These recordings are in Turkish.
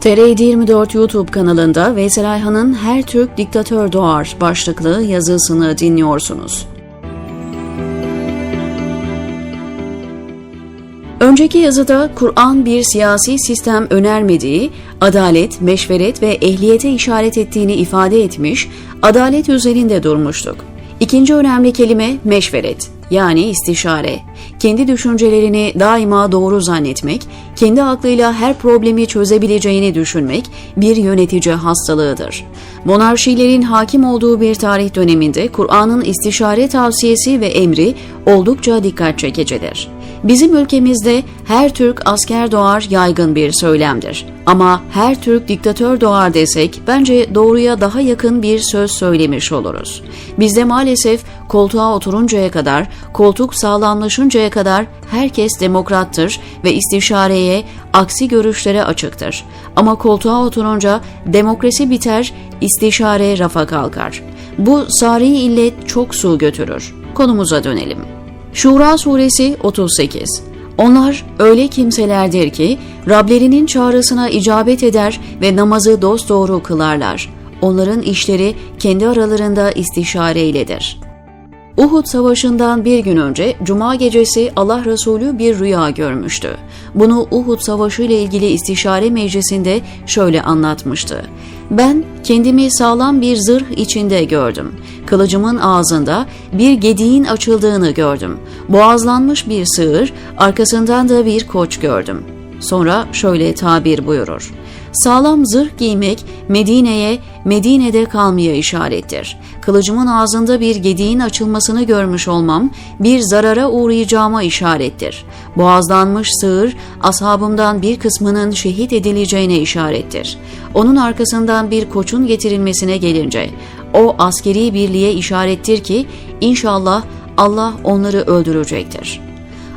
TR 24 YouTube kanalında Veysel Ayhan'ın Her Türk Diktatör Doğar başlıklı yazısını dinliyorsunuz. Önceki yazıda Kur'an bir siyasi sistem önermediği, adalet, meşveret ve ehliyete işaret ettiğini ifade etmiş, adalet üzerinde durmuştuk. İkinci önemli kelime meşveret yani istişare. Kendi düşüncelerini daima doğru zannetmek, kendi aklıyla her problemi çözebileceğini düşünmek bir yönetici hastalığıdır. Monarşilerin hakim olduğu bir tarih döneminde Kur'an'ın istişare tavsiyesi ve emri oldukça dikkat çekicidir. Bizim ülkemizde her Türk asker doğar yaygın bir söylemdir. Ama her Türk diktatör doğar desek bence doğruya daha yakın bir söz söylemiş oluruz. Bizde maalesef koltuğa oturuncaya kadar, koltuk sağlamlaşıncaya kadar herkes demokrattır ve istişareye, aksi görüşlere açıktır. Ama koltuğa oturunca demokrasi biter, istişare rafa kalkar. Bu sari illet çok su götürür. Konumuza dönelim. Şura suresi 38 Onlar öyle kimselerdir ki Rablerinin çağrısına icabet eder ve namazı dosdoğru kılarlar. Onların işleri kendi aralarında istişare iledir. Uhud Savaşı'ndan bir gün önce Cuma gecesi Allah Resulü bir rüya görmüştü. Bunu Uhud Savaşı ile ilgili istişare meclisinde şöyle anlatmıştı. Ben kendimi sağlam bir zırh içinde gördüm. Kılıcımın ağzında bir gediğin açıldığını gördüm. Boğazlanmış bir sığır, arkasından da bir koç gördüm. Sonra şöyle tabir buyurur. Sağlam zırh giymek Medine'ye, Medine'de kalmaya işarettir. Kılıcımın ağzında bir gediğin açılmasını görmüş olmam bir zarara uğrayacağıma işarettir. Boğazlanmış sığır ashabımdan bir kısmının şehit edileceğine işarettir. Onun arkasından bir koçun getirilmesine gelince o askeri birliğe işarettir ki inşallah Allah onları öldürecektir.''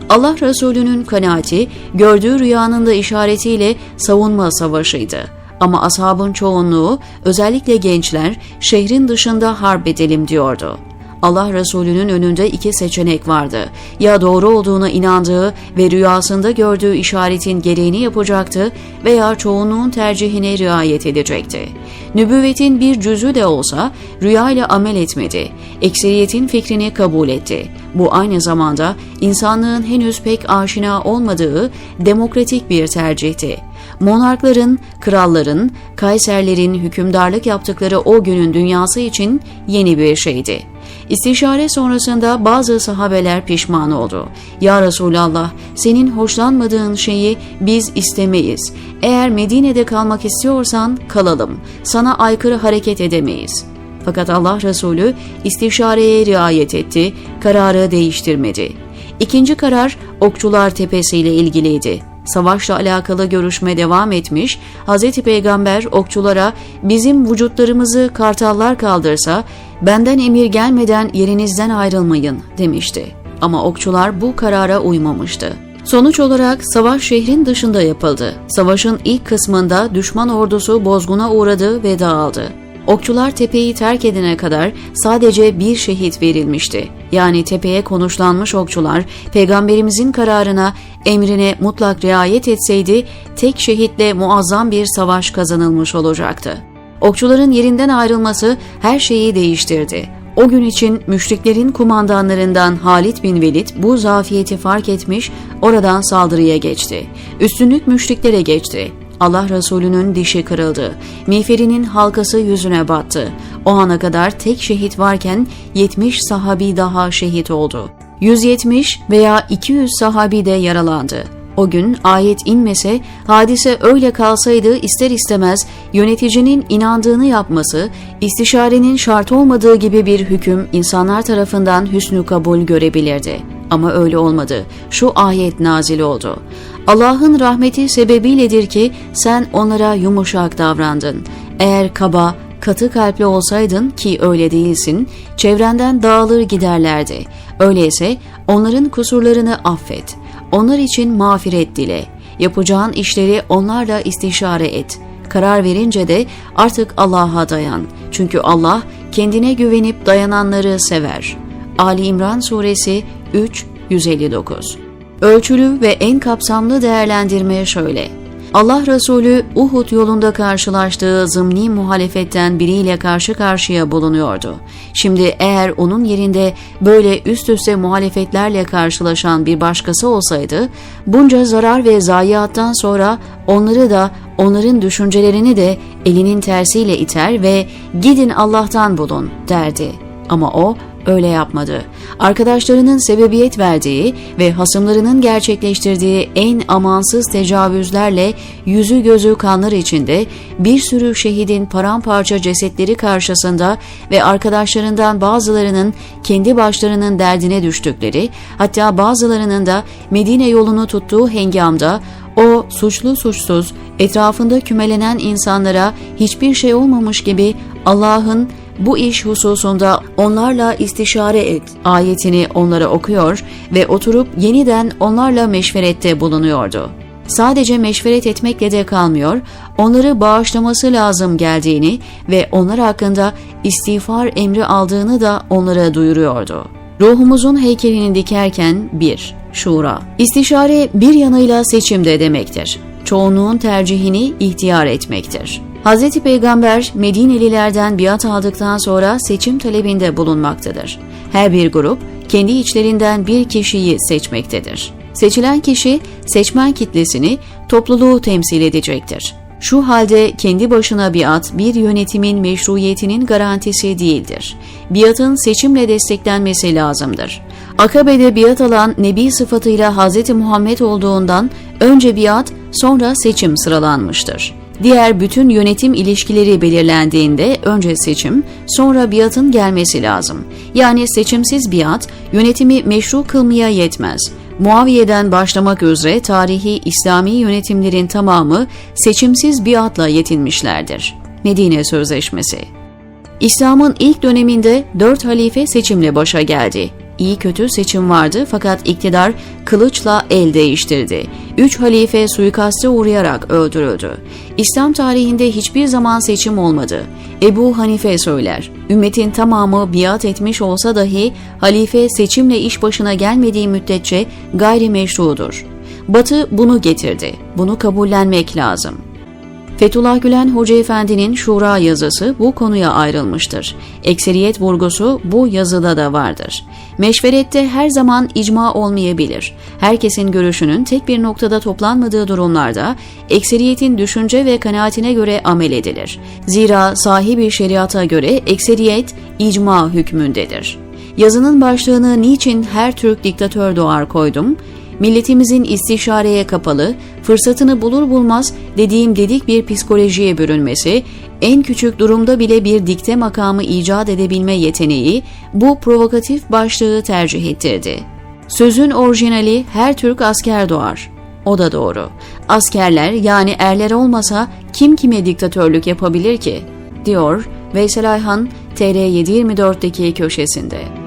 Allah Resulü'nün kanaati gördüğü rüyanın da işaretiyle savunma savaşıydı. Ama ashabın çoğunluğu özellikle gençler şehrin dışında harp edelim diyordu. Allah Resulü'nün önünde iki seçenek vardı. Ya doğru olduğuna inandığı ve rüyasında gördüğü işaretin gereğini yapacaktı veya çoğunluğun tercihine riayet edecekti. Nübüvvetin bir cüzü de olsa rüyayla amel etmedi. Ekseriyetin fikrini kabul etti. Bu aynı zamanda insanlığın henüz pek aşina olmadığı demokratik bir tercihti. Monarkların, kralların, kayserlerin hükümdarlık yaptıkları o günün dünyası için yeni bir şeydi. İstişare sonrasında bazı sahabeler pişman oldu. Ya Resulallah senin hoşlanmadığın şeyi biz istemeyiz. Eğer Medine'de kalmak istiyorsan kalalım. Sana aykırı hareket edemeyiz. Fakat Allah Resulü istişareye riayet etti, kararı değiştirmedi. İkinci karar Okçular Tepesi ile ilgiliydi savaşla alakalı görüşme devam etmiş, Hz. Peygamber okçulara bizim vücutlarımızı kartallar kaldırsa benden emir gelmeden yerinizden ayrılmayın demişti. Ama okçular bu karara uymamıştı. Sonuç olarak savaş şehrin dışında yapıldı. Savaşın ilk kısmında düşman ordusu bozguna uğradı ve dağıldı. Okçular tepeyi terk edene kadar sadece bir şehit verilmişti. Yani tepeye konuşlanmış okçular peygamberimizin kararına, emrine mutlak riayet etseydi tek şehitle muazzam bir savaş kazanılmış olacaktı. Okçuların yerinden ayrılması her şeyi değiştirdi. O gün için müşriklerin kumandanlarından Halid bin Velid bu zafiyeti fark etmiş, oradan saldırıya geçti. Üstünlük müşriklere geçti. Allah Resulü'nün dişi kırıldı. Miğferinin halkası yüzüne battı. O ana kadar tek şehit varken 70 sahabi daha şehit oldu. 170 veya 200 sahabi de yaralandı. O gün ayet inmese, hadise öyle kalsaydı ister istemez yöneticinin inandığını yapması, istişarenin şart olmadığı gibi bir hüküm insanlar tarafından hüsnü kabul görebilirdi. Ama öyle olmadı. Şu ayet nazil oldu. Allah'ın rahmeti sebebiyledir ki sen onlara yumuşak davrandın. Eğer kaba, katı kalpli olsaydın ki öyle değilsin, çevrenden dağılır giderlerdi. Öyleyse onların kusurlarını affet. Onlar için mağfiret dile. Yapacağın işleri onlarla istişare et. Karar verince de artık Allah'a dayan. Çünkü Allah kendine güvenip dayananları sever. Ali İmran Suresi 3 159 Ölçülü ve en kapsamlı değerlendirme şöyle. Allah Resulü Uhud yolunda karşılaştığı zımni muhalefetten biriyle karşı karşıya bulunuyordu. Şimdi eğer onun yerinde böyle üst üste muhalefetlerle karşılaşan bir başkası olsaydı, bunca zarar ve zayiattan sonra onları da onların düşüncelerini de elinin tersiyle iter ve gidin Allah'tan bulun derdi. Ama o öyle yapmadı. Arkadaşlarının sebebiyet verdiği ve hasımlarının gerçekleştirdiği en amansız tecavüzlerle yüzü gözü kanlar içinde bir sürü şehidin paramparça cesetleri karşısında ve arkadaşlarından bazılarının kendi başlarının derdine düştükleri, hatta bazılarının da Medine yolunu tuttuğu hengamda o suçlu suçsuz etrafında kümelenen insanlara hiçbir şey olmamış gibi Allah'ın bu iş hususunda onlarla istişare et ayetini onlara okuyor ve oturup yeniden onlarla meşverette bulunuyordu. Sadece meşveret etmekle de kalmıyor, onları bağışlaması lazım geldiğini ve onlar hakkında istiğfar emri aldığını da onlara duyuruyordu. Ruhumuzun heykelini dikerken 1. Şura İstişare bir yanıyla seçimde demektir. Çoğunluğun tercihini ihtiyar etmektir. Hz. Peygamber Medinelilerden biat aldıktan sonra seçim talebinde bulunmaktadır. Her bir grup kendi içlerinden bir kişiyi seçmektedir. Seçilen kişi seçmen kitlesini, topluluğu temsil edecektir. Şu halde kendi başına biat bir yönetimin meşruiyetinin garantisi değildir. Biatın seçimle desteklenmesi lazımdır. Akabe'de biat alan Nebi sıfatıyla Hz. Muhammed olduğundan önce biat sonra seçim sıralanmıştır. Diğer bütün yönetim ilişkileri belirlendiğinde önce seçim, sonra biatın gelmesi lazım. Yani seçimsiz biat yönetimi meşru kılmaya yetmez. Muaviye'den başlamak üzere tarihi İslami yönetimlerin tamamı seçimsiz biatla yetinmişlerdir. Medine Sözleşmesi İslam'ın ilk döneminde dört halife seçimle başa geldi. İyi kötü seçim vardı fakat iktidar kılıçla el değiştirdi. Üç halife suikaste uğrayarak öldürüldü. İslam tarihinde hiçbir zaman seçim olmadı. Ebu Hanife söyler, ümmetin tamamı biat etmiş olsa dahi halife seçimle iş başına gelmediği müddetçe gayrimeşrudur. Batı bunu getirdi. Bunu kabullenmek lazım.'' Fethullah Gülen Hoca Efendi'nin Şura yazısı bu konuya ayrılmıştır. Ekseriyet vurgusu bu yazıda da vardır. Meşverette her zaman icma olmayabilir. Herkesin görüşünün tek bir noktada toplanmadığı durumlarda ekseriyetin düşünce ve kanaatine göre amel edilir. Zira sahibi şeriata göre ekseriyet icma hükmündedir. Yazının başlığını niçin her Türk diktatör doğar koydum? Milletimizin istişareye kapalı, fırsatını bulur bulmaz dediğim dedik bir psikolojiye bürünmesi, en küçük durumda bile bir dikte makamı icat edebilme yeteneği bu provokatif başlığı tercih ettirdi. Sözün orijinali her Türk asker doğar. O da doğru. Askerler yani erler olmasa kim kime diktatörlük yapabilir ki? diyor Veysel Ayhan TR724'deki köşesinde.